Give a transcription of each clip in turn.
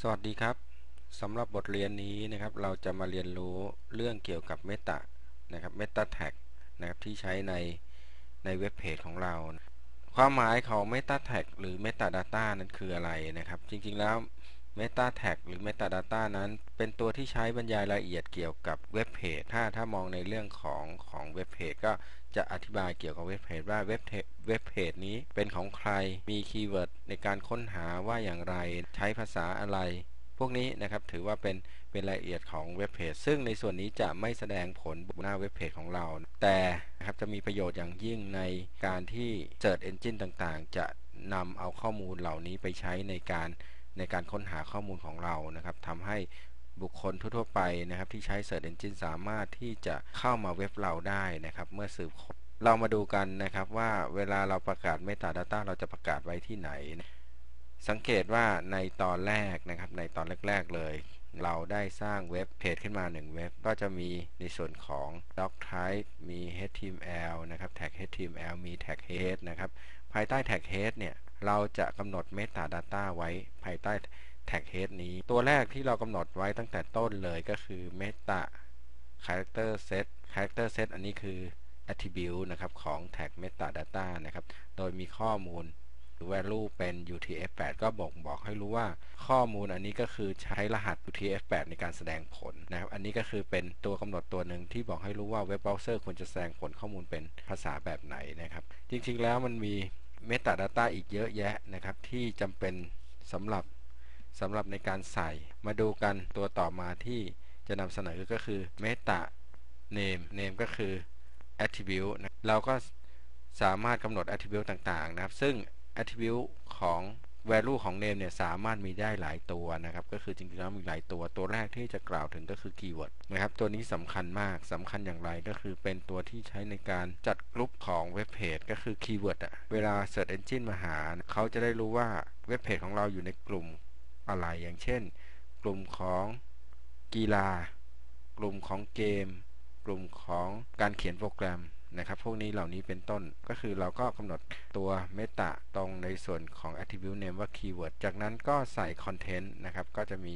สวัสดีครับสำหรับบทเรียนนี้นะครับเราจะมาเรียนรู้เรื่องเกี่ยวกับเมตานะครับเมตาแท็กนะครับที่ใช้ในในเว็บเพจของเรา ความหมายของเมตาแท็กหรือ Meta Data นั้นคืออะไรนะครับ จริงๆแล้ว Meta Tag หรือ Meta Data นั้น เป็นตัวที่ใช้บรรยายรายละเอียดเกี่ยวกับเว็บเพจถ้าถ้ามองในเรื่องของของเว็บเพจก็จะอธิบายเกี่ยวกับเว็บเพจว่าเว็บเว็บเพจนี้เป็นของใครมีคีย์เวิร์ดในการค้นหาว่าอย่างไรใช้ภาษาอะไร พวกนี้นะครับถือว่าเป็นเป็นรายละเอียดของเว็บเพจซึ่งในส่วนนี้จะไม่แสดงผลบนหน้าเว็บเพจของเรา แต่นะครับจะมีประโยชน์อย่างยิ่งในการที่ Search Engine ต่างๆ จะนำเอาข้อมูลเหล่านี้ไปใช้ในการ ในการค้นหาข้อมูลของเรานะครับทำให้บุคคลทั่วๆไปนะครับ ที่ใช้ Search Engine สามารถที่จะเข้ามาเว็บเราได้นะครับ เมื่อสืบค้นเรามาดูกันนะครับว่าเวลาเราประกาศ Metadata เราจะประกาศไว้ที่ไหน สังเกตว่าในตอนแรกนะครับ ในตอนแรก ๆ เลย เราได้สร้างเว็บเพจขึ้นมา 1 เว็บ ก็จะมีในส่วนของ doc type มี html นะครับ tag html มี tag head นะครับ ภายใต้ tag head เนี่ย เราจะกำหนด metadata ไว้ภายใต้ tag head นี้ ตัวแรกที่เรากำหนดไว้ตั้งแต่ต้นเลยก็คือ meta character set character set อันนี้คือ attribute นะครับของ tag metadata นะครับ โดยมีข้อมูลหรือ value เป็น UTF-8 ก็บ่งบอกให้รู้ว่าข้อมูลอันนี้ก็คือใช้รหัส UTF-8 ในการแสดงผลนะครับ อันนี้ก็คือเป็นตัวกำหนดตัวหนึ่งที่บอกให้รู้ว่าเว็บเบราว์เซอร์ควรจะแสดงผลข้อมูลเป็นภาษาแบบไหนนะครับ จริงๆแล้วมันมี Metadata อีกเยอะแยะนะครับ ที่จำเป็นสำหรับสำหรับในการใส่ มาดูกันตัวต่อมาที่จะนำเสนอก็คือ Meta Name Name ก็คือ attribute นะเราก็สามารถกำหนด attribute ต่างๆนะครับ ซึ่ง attribute ของ value ของ name เนี่ยสามารถมีได้หลายตัวนะครับ ก็คือจริงๆแล้วมีหลายตัว ตัวแรกที่จะกล่าวถึงก็คือ keyword นะครับ ตัวนี้สำคัญมากสำคัญอย่างไรก็คือเป็นตัวที่ใช้ในการจัดกลุ่มของเว็บเพจก็คือ keyword อะเวลา search engine มาหา เขาจะได้รู้ว่าเว็บเพจของเราอยู่ในกลุ่มอะไรอย่างเช่น กลุ่มของกีฬา กลุ่มของเกม กลุ่มของการเขียนโปรแกรม นะครับพวกนี้เหล่านี้เป็นต้นก็คือเราก็กำหนดตัว Meta ตรงในส่วนของ attribute name ว่า keyword จากนั้นก็ใส่ content นะครับก็จะมี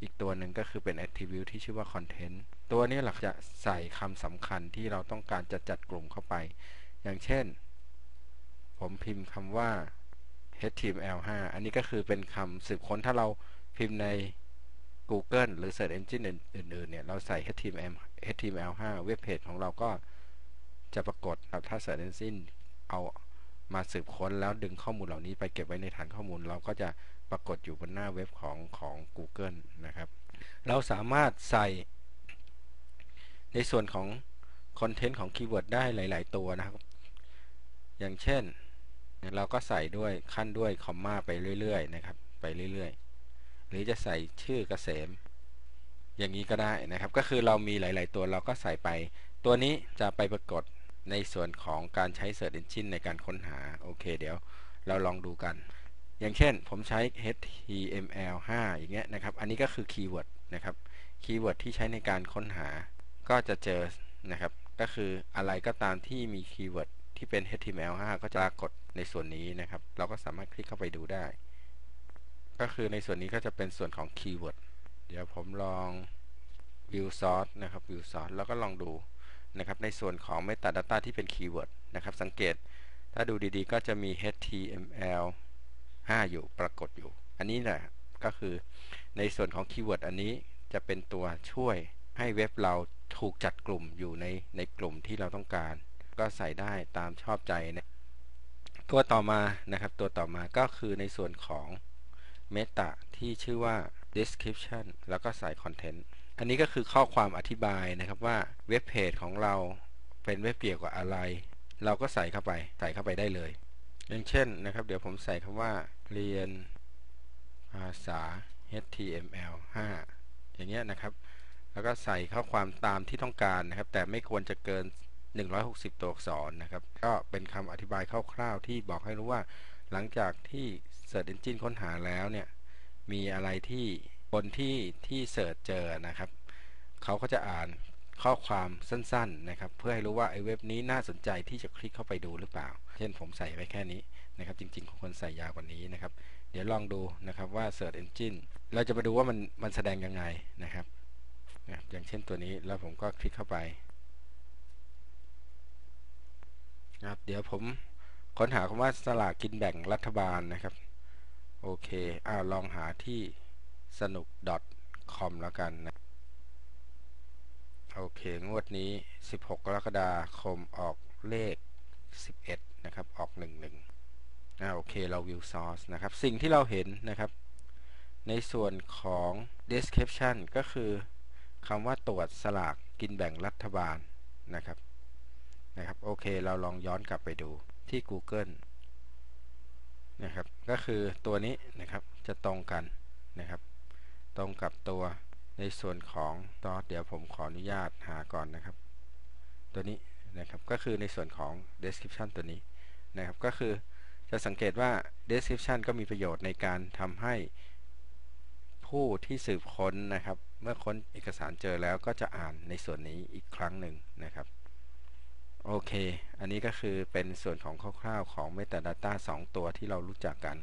อีกตัวหนึ่งก็คือเป็น attribute ที่ชื่อว่า content ตัวนี้หลักจะใส่คำสำคัญที่เราต้องการจะจัดกลุ่มเข้าไป อย่างเช่น ผมพิมพ์คำว่า html5 อันนี้ก็คือเป็นคำสืบค้นถ้าเราพิมพ์ใน Google หรือ Search Engine อื่นๆเนี่ยเราใส่ html html5 เว็บเพจของเราก็ จะปรากฏครับถ้า Search Engine เอามาสืบค้นแล้วดึงข้อมูลเหล่านี้ไปเก็บไว้ในฐานข้อมูล เราก็จะปรากฏอยู่บนหน้าเว็บของของ Google นะครับ เราสามารถใส่ในส่วนของคอนเทนต์ของคีย์เวิร์ดได้หลาย ๆ ตัวนะครับ อย่างเช่น เราก็ใส่ด้วยขั้นด้วยคอมมาไปเรื่อย ๆ นะครับ ไปเรื่อย ๆ หรือจะใส่ชื่อเกษม อย่างนี้ก็ได้นะครับ ก็คือเรามีหลาย ๆ ตัวเราก็ใส่ไป ตัวนี้จะไปปรากฏ ในส่วนของการใช้ Search Engine ในการค้นหา โอเค เดี๋ยวเราลองดูกัน อย่างเช่นผมใช้ HTML5 อย่างเงี้ยนะครับ อันนี้ก็คือคีย์เวิร์ดนะครับ คีย์เวิร์ดที่ใช้ในการค้นหา ก็จะเจอนะครับ ก็คืออะไรก็ตามที่มีคีย์เวิร์ดที่เป็น HTML5 ก็จะปรากฏในส่วนนี้นะครับ เราก็สามารถคลิกเข้าไปดูได้ ก็คือในส่วนนี้ก็จะเป็นส่วนของคีย์เวิร์ด เดี๋ยวผมลอง view source นะครับ view source แล้วก็ลองดู นะครับในส่วนของ metadata ที่เป็นคีย์เวิร์ดนะครับ สังเกตถ้าดูดีๆ ก็จะมี html 5 อยู่ปรากฏอยู่ อันนี้แหละก็คือในส่วนของคีย์เวิร์ดอันนี้จะเป็นตัวช่วยให้เว็บเราถูกจัดกลุ่มอยู่ในในกลุ่มที่เราต้องการ ก็ใส่ได้ตามชอบใจนะตัวต่อมานะครับ ตัวต่อมาก็คือในส่วนของ meta ที่ชื่อว่า description แล้วก็ใส่ content อันนี้ก็คือข้อความอธิบายนะครับว่าเว็บเพจของเราเป็นเว็บเกี่ยวกับอะไร เราก็ใส่เข้าไปใส่เข้าไปได้เลยอย่างเช่นนะครับ เดี๋ยวผมใส่คำว่าเรียนภาษา HTML 5 อย่างเงี้ยนะครับ แล้วก็ใส่ข้อความตามที่ต้องการนะครับ แต่ไม่ควรจะเกิน 160 ตัวอักษรนะครับ ก็เป็นคำอธิบายคร่าวๆ ที่บอกให้รู้ว่า หลังจากที่ Search Engine ค้นหาแล้วเนี่ย มีอะไรที่ คนที่ที่เสิร์ชเจอนะครับเขาก็จะอ่านข้อความสั้นๆนะครับ เพื่อให้รู้ว่าไอ้เว็บนี้น่าสนใจที่จะคลิกเข้าไปดูหรือเปล่า เช่นผมใส่ไว้แค่นี้นะครับ จริงๆควรใส่ยาวกว่านี้นะครับ เดี๋ยวลองดูนะครับว่า Search Engine เราจะมาดูว่ามันมันแสดงยังไงนะครับ อย่างเช่นตัวนี้แล้วผมก็คลิกเข้าไปนะครับเดี๋ยวผมค้นหาคำว่าสลากกินแบ่งรัฐบาลนะครับ โอเคอ้าวลองหาที่ สนุก .com แล้วกันนะ โอเค งวดนี้ 16 กรกฎาคมออกเลข 11 นะครับ ออก 11อ่าโอเค เรา view source นะครับ สิ่งที่เราเห็นนะครับ ในส่วนของ description ก็คือคำว่าตรวจสลากกินแบ่งรัฐบาลนะครับนะครับ โอเค เราลองย้อนกลับไปดูที่ Google นะครับ ก็คือตัวนี้นะครับ จะตรงกันนะครับ ตรงกับตัวในส่วนของตอเดี๋ยวผมขออนุญาตหาก่อนนะครับ ตัวนี้นะครับก็คือในส่วนของ description ตัวนี้นะครับก็คือจะสังเกตว่า description ก็มีประโยชน์ในการทำให้ผู้ที่สืบค้นนะครับ เมื่อค้นเอกสารเจอแล้วก็จะอ่านในส่วนนี้อีกครั้งหนึ่งนะครับโอเค อันนี้ก็คือเป็นส่วนของคร่าวๆของ Metadata 2 ตัวที่เรารู้จักกัน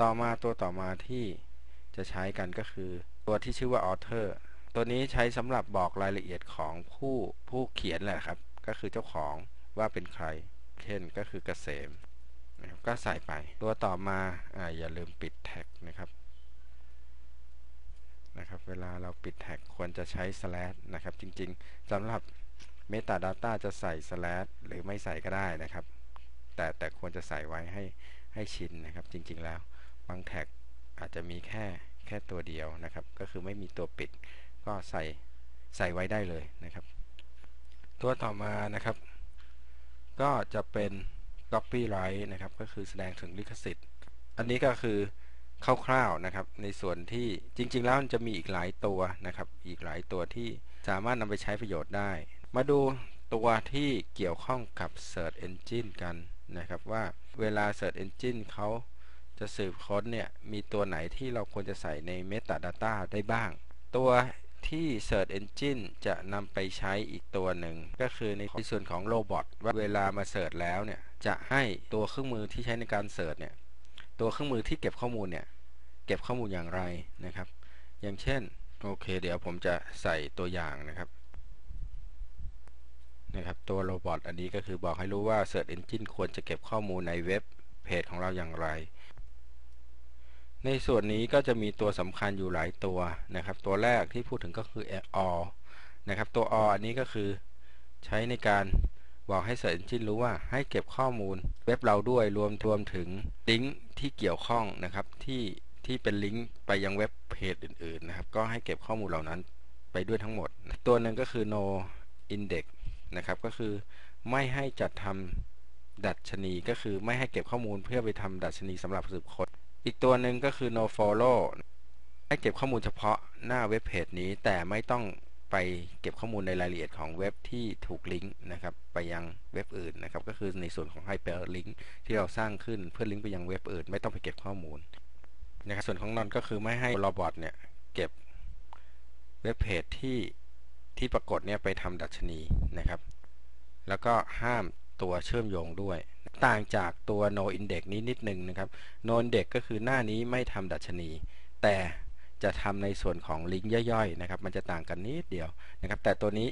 ต่อมาตัวต่อมาที่จะใช้กันก็คือ ตัวที่ชื่อว่า author ตัวนี้ใช้สำหรับบอกรายละเอียดของผู้ผู้เขียนแหละครับ ก็คือเจ้าของว่าเป็นใคร เช่นก็คือเกษมนะครับก็ใส่ไป ตัวต่อมาอ่าอย่าลืมปิดแท็กนะครับนะครับ เวลาเราปิดแท็กควรจะใช้ slash นะครับ จริงๆสำหรับ Metadata จะใส่ slash หรือไม่ใส่ก็ได้นะครับ แต่แต่ควรจะใส่ไว้ให้ให้ชินนะครับ จริงๆแล้ว บางแท็กอาจจะมีแค่ แค่ตัวเดียวนะครับ ก็คือไม่มีตัวปิด ก็ใส่ใส่ไว้ได้เลยนะครับ ตัวต่อมานะครับ ก็จะเป็น copyright นะครับ ก็คือแสดงถึงลิขสิทธิ์ อันนี้ก็คือคร่าวๆนะครับ ในส่วนที่จริง ๆ แล้วมันจะมีอีกหลายตัวนะครับ อีกหลายตัวที่สามารถนำไปใช้ประโยชน์ได้ มาดูตัวที่เกี่ยวข้องกับ Search Engine กันนะครับว่าเวลา Search Engine เขา จะสืบค้นเนี่ยมีตัวไหนที่เราควรจะใส่ใน Metadata ได้บ้าง ตัวที่ Search Engine จะนำไปใช้อีกตัวหนึ่ง ก็คือในส่วนของโรบอทว่าเวลามาเสิร์ชแล้วเนี่ยจะให้ตัวเครื่องมือที่ใช้ในการเสิร์ชเนี่ยตัวเครื่องมือที่เก็บข้อมูลเนี่ยเก็บข้อมูลอย่างไรนะครับ อย่างเช่นโอเค เดี๋ยวผมจะใส่ตัวอย่างนะครับนะครับตัวโรบอทอันนี้ก็คือบอกให้รู้ว่า Search Engine ควรจะเก็บข้อมูลในเว็บเพจของเราอย่างไร ในส่วนนี้ก็จะมีตัวสำคัญอยู่หลายตัวนะครับ ตัวแรกที่พูดถึงก็คือ all นะครับตัว all อันนี้ก็คือใช้ในการบอกให้ Search Engine รู้ว่าให้เก็บข้อมูลเว็บเราด้วยรวมรวมถึงลิงก์ที่เกี่ยวข้องนะครับที่ที่เป็นลิงก์ไปยังเว็บเพจอื่นๆนะครับก็ให้เก็บข้อมูลเหล่านั้นไปด้วยทั้งหมด ตัวหนึ่งก็คือ no index นะครับก็คือไม่ให้จัดทำดัชนีก็คือไม่ให้เก็บข้อมูลเพื่อไปทำดัชนีสำหรับสืบค้น อีกตัวหนึ่งก็คือ no follow ให้เก็บข้อมูลเฉพาะหน้าเว็บเพจนี้ แต่ไม่ต้องไปเก็บข้อมูลในรายละเอียดของเว็บที่ถูกลิงก์นะครับ ไปยังเว็บอื่นนะครับ ก็คือในส่วนของ hyperlink ที่เราสร้างขึ้นเพื่อลิงก์ไปยังเว็บอื่น ไม่ต้องไปเก็บข้อมูลนะครับส่วนของนอนก็คือไม่ให้รบอทเนี่ยเก็บเว็บเพจที่ที่ปรากฏเนี่ยไปทำดัชนีนะครับ แล้วก็ห้าม ตัวเชื่อมโยงด้วย ต่างจากตัว no index นี้นิดนึงนะครับ no index ก็คือหน้านี้ไม่ทำดัชนี แต่จะทำในส่วนของลิงก์ย่อยๆนะครับ มันจะต่างกันนิดเดียวนะครับ แต่ตัวนี้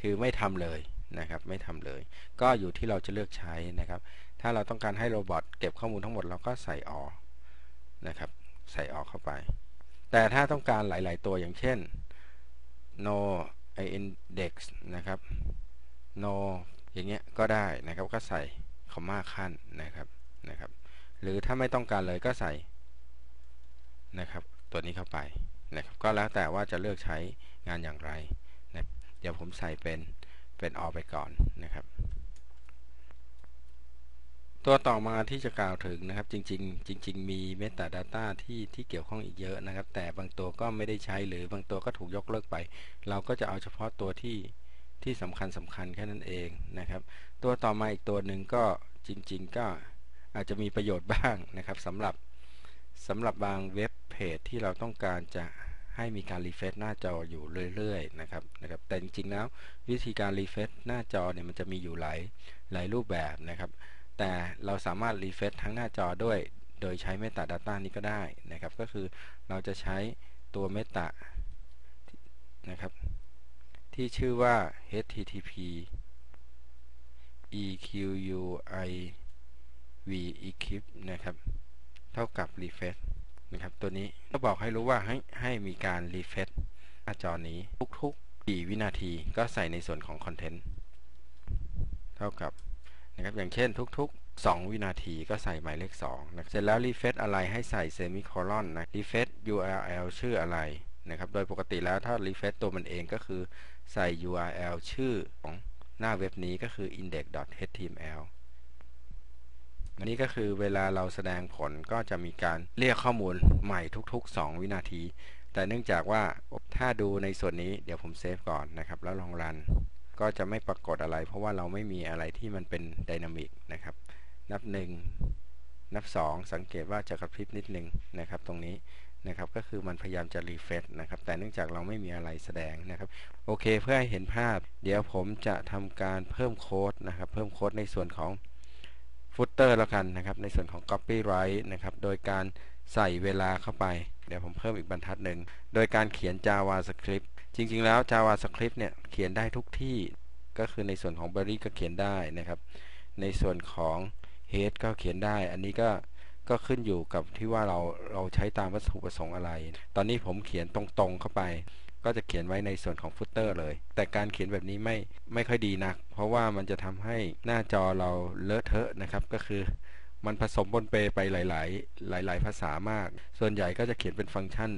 คือไม่ทำเลยนะครับ ไม่ทำเลย ก็อยู่ที่เราจะเลือกใช้นะครับ ถ้าเราต้องการให้โรบอทเก็บข้อมูลทั้งหมดเราก็ใส่ออนะครับ ใส่ออกเข้าไป แต่ถ้าต้องการหลาย ๆ ตัวอย่างเช่น no index นะครับ no อย่างเงี้ยก็ได้นะครับก็ใส่คอมมาขั้นนะครับนะครับ หรือถ้าไม่ต้องการเลยก็ใส่นะครับ ตัวนี้เข้าไปนะครับ ก็แล้วแต่ว่าจะเลือกใช้งานอย่างไรนะเดี๋ยวผมใส่เป็นเป็นออไปก่อนนะครับ ตัวต่อมาที่จะกล่าวถึงนะครับ จริง ๆ จริง ๆ มี Metadata ที่ที่เกี่ยวข้องอีกเยอะนะครับ แต่บางตัวก็ไม่ได้ใช้หรือบางตัวก็ถูกยกเลิกไป เราก็จะเอาเฉพาะตัวที่ ที่สำคัญสำคัญแค่นั้นเองนะครับ ตัวต่อมาอีกตัวหนึ่งก็จริง ๆ ก็อาจจะมีประโยชน์บ้างนะครับสำหรับสำหรับบางเว็บเพจที่เราต้องการจะให้มีการรีเฟซหน้าจออยู่เรื่อยๆนะครับนะครับ แต่จริงๆแล้ววิธีการรีเฟซหน้าจอเนี่ยมันจะมีอยู่หลายหลายรูปแบบนะครับ แต่เราสามารถรีเฟซทั้งหน้าจอด้วย โดยใช้ Metadata นี้ก็ได้นะครับ ก็คือเราจะใช้ตัวเมตานะครับ ที่ชื่อว่า http equi v equip นะครับ เท่ากับ refresh นะครับ ตัวนี้ก็บอกให้รู้ว่าให้ให้มีการ refresh หน้าจอนี้ทุกๆ4วินาทีก็ใส่ในส่วนของคอนเทนต์เท่ากับนะครับ อย่างเช่นทุก ๆ 2 วินาทีก็ใส่หมายเลข2นะเสร็จแล้ว refresh อะไรให้ใส่เซมิโคลอนนะ refresh URL ชื่ออะไร นะครับ โดยปกติแล้วถ้า refresh ตัวมันเองก็คือใส่ URL ชื่อของหน้าเว็บนี้ก็คือ index.html อันนี้ก็คือเวลาเราแสดงผลก็จะมีการเรียกข้อมูลใหม่ทุกๆ 2 วินาที แต่เนื่องจากว่าถ้าดูในส่วนนี้เดี๋ยวผมเซฟก่อนนะครับ แล้วลองรันก็จะไม่ปรากฏอะไร เพราะว่าเราไม่มีอะไรที่มันเป็นดินามิกนะครับ นับ 1 นับ 2 สังเกตว่าจะกระพริบนิดนึงนะครับ ตรงนี้ นะครับก็คือมันพยายามจะรีเฟรชนะครับแต่เนื่องจากเราไม่มีอะไรแสดงนะครับโอเคเพื่อให้เห็นภาพ เดี๋ยวผมจะทำการเพิ่มโค้ดนะครับเพิ่มโค้ดในส่วนของฟุตเตอร์แล้วกันนะครับในส่วนของ copyright นะครับโดยการใส่เวลาเข้าไป เดี๋ยวผมเพิ่มอีกบรรทัดหนึ่ง โดยการเขียน JavaScript จริงๆแล้ว JavaScript เนี่ยเขียนได้ทุกที่ก็คือในส่วนของ Berry ก็เขียนได้นะครับ ในส่วนของ Head ก็เขียนได้ อันนี้ก็ ก็ขึ้นอยู่กับที่ว่าเราเราใช้ตามวัตถุประสงค์อะไร ตอนนี้ผมเขียนตรงๆเข้าไป ก็จะเขียนไว้ในส่วนของฟุตเตอร์เลย แต่การเขียนแบบนี้ไม่ไม่ค่อยดีนัก เพราะว่ามันจะทำให้หน้าจอเราเลอะเทอะนะครับ ก็คือมันผสมบนเปไปหลาย ๆ หลาย ๆ ภาษามาก ส่วนใหญ่ก็จะเขียนเป็นฟังก์ชัน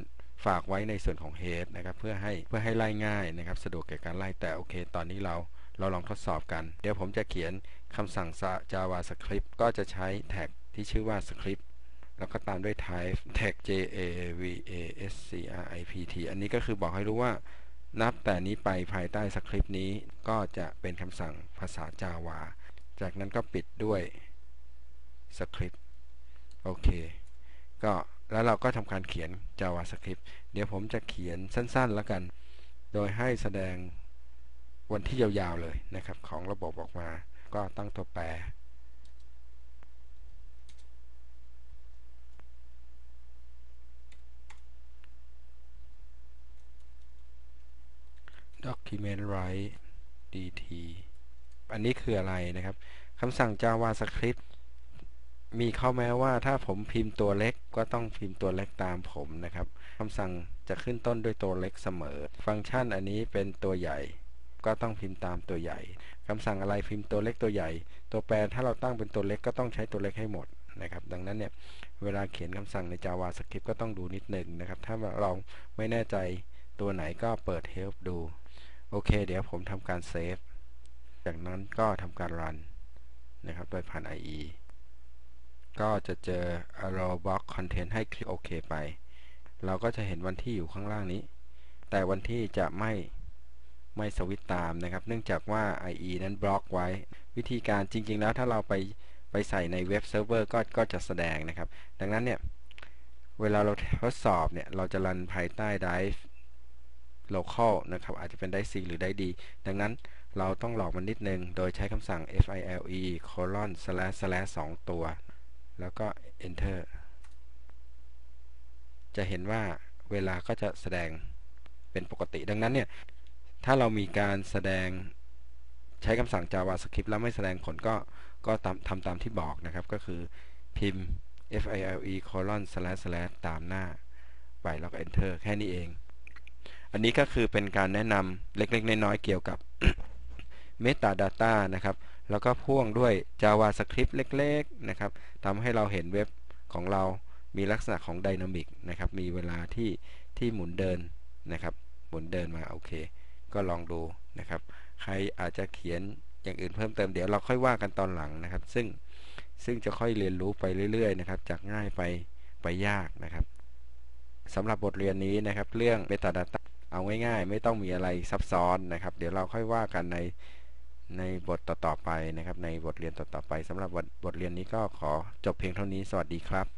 ฝากไว้ในส่วนของ head นะครับ เพื่อให้เพื่อให้ไล่ง่ายนะครับ สะดวกแก่การไล่แต่โอเค ตอนนี้เราเราลองทดสอบกัน เดี๋ยวผมจะเขียนคำสั่ง JavaScript ก็จะใช้แท็ก ที่ชื่อว่า script แล้วก็ตามด้วย type tag j a v a s c r i p t อันนี้ก็คือบอกให้รู้ว่านับแต่นี้ไปภายใต้สคริปต์นี้ก็จะเป็นคำสั่งภาษา Java จากนั้นก็ปิดด้วยสคริปต์โอเคก็แล้วเราก็ทำการเขียน JavaScript เดี๋ยวผมจะเขียนสั้นๆแล้วกัน โดยให้แสดงวันที่ยาวๆเลยนะครับ ของระบบออกมา ก็ตั้งตัวแปร document write dt อันนี้คืออะไรนะครับคำสั่ง javascript มีข้อแม้ว่าถ้าผมพิมพ์ตัวเล็กก็ต้องพิมพ์ตัวเล็กตามผมนะครับคำสั่งจะขึ้นต้นด้วยตัวเล็กเสมอ ฟังก์ชันอันนี้เป็นตัวใหญ่ ก็ต้องพิมพ์ตามตัวใหญ่คำสั่งอะไรพิมพ์ตัวเล็กตัวใหญ่ ตัวแปรถ้าเราตั้งเป็นตัวเล็กก็ต้องใช้ตัวเล็กให้หมดนะครับ ดังนั้นเนี่ยเวลาเขียนคำสั่งใน JavaScript ก็ต้องดูนิดหนึ่งนะครับ ถ้าเราไม่แน่ใจตัวไหนก็เปิด help ดู โอเค เดี๋ยวผมทำการเซฟ จากนั้นก็ทำการรันนะครับ โดยผ่าน IE ก็จะเจอ arrow box content ให้คลิกโอเคไป เราก็จะเห็นวันที่อยู่ข้างล่างนี้ แต่วันที่จะไม่ไม่สวิตตามนะครับ เนื่องจากว่า IE นั้นบล็อกไว้ วิธีการจริง ๆ แล้วถ้าเราไปไปใส่ในเว็บเซิร์ฟเวอร์ก็ก็จะแสดงนะครับ ดังนั้นเนี่ย เวลาเราทดสอบเนี่ย เราจะรันภายใต้ Drive local นะครับ อาจจะเป็นได้ C หรือได้ D ดังนั้นเราต้องหลอกมันนิดนึง โดยใช้คำสั่ง file colon slash slash 2ตัว แล้วก็ enter จะเห็นว่าเวลาก็จะแสดงเป็นปกติ ดังนั้นเนี่ย ถ้าเรามีการแสดงใช้คำสั่ง JavaScript แล้วไม่แสดงผลก็ก็ทำทำตามที่บอกนะครับ ก็คือพิมพ์ file colon slash slash ตามหน้าไปแล้วก็ enter แค่นี้เอง อันนี้ก็คือเป็นการแนะนำเล็กๆ น้อยๆเกี่ยวกับ Metadata นะครับ แล้วก็พ่วงด้วย JavaScript เล็กๆนะครับทำให้เราเห็นเว็บของเรามีลักษณะของ Dynamic นะครับ มีเวลาที่ที่หมุนเดินนะครับ หมุนเดินมาโอเค ก็ลองดูนะครับ ใครอาจจะเขียนอย่างอื่นเพิ่มเติมเดี๋ยวเราค่อยว่ากันตอนหลังนะครับ ซึ่งซึ่งจะค่อยเรียนรู้ไปเรื่อยๆนะครับจากง่ายไปไปยากนะครับสำหรับบทเรียนนี้นะครับ เรื่อง Metadata เอาง่ายๆ ไม่ต้องมีอะไรซับซ้อนนะครับ เดี๋ยวเราค่อยว่ากันในในบทต่อๆไปนะครับ ในบทเรียนต่อๆไปสำหรับบทเรียนนี้ก็ขอจบเพียงเท่านี้สวัสดีครับ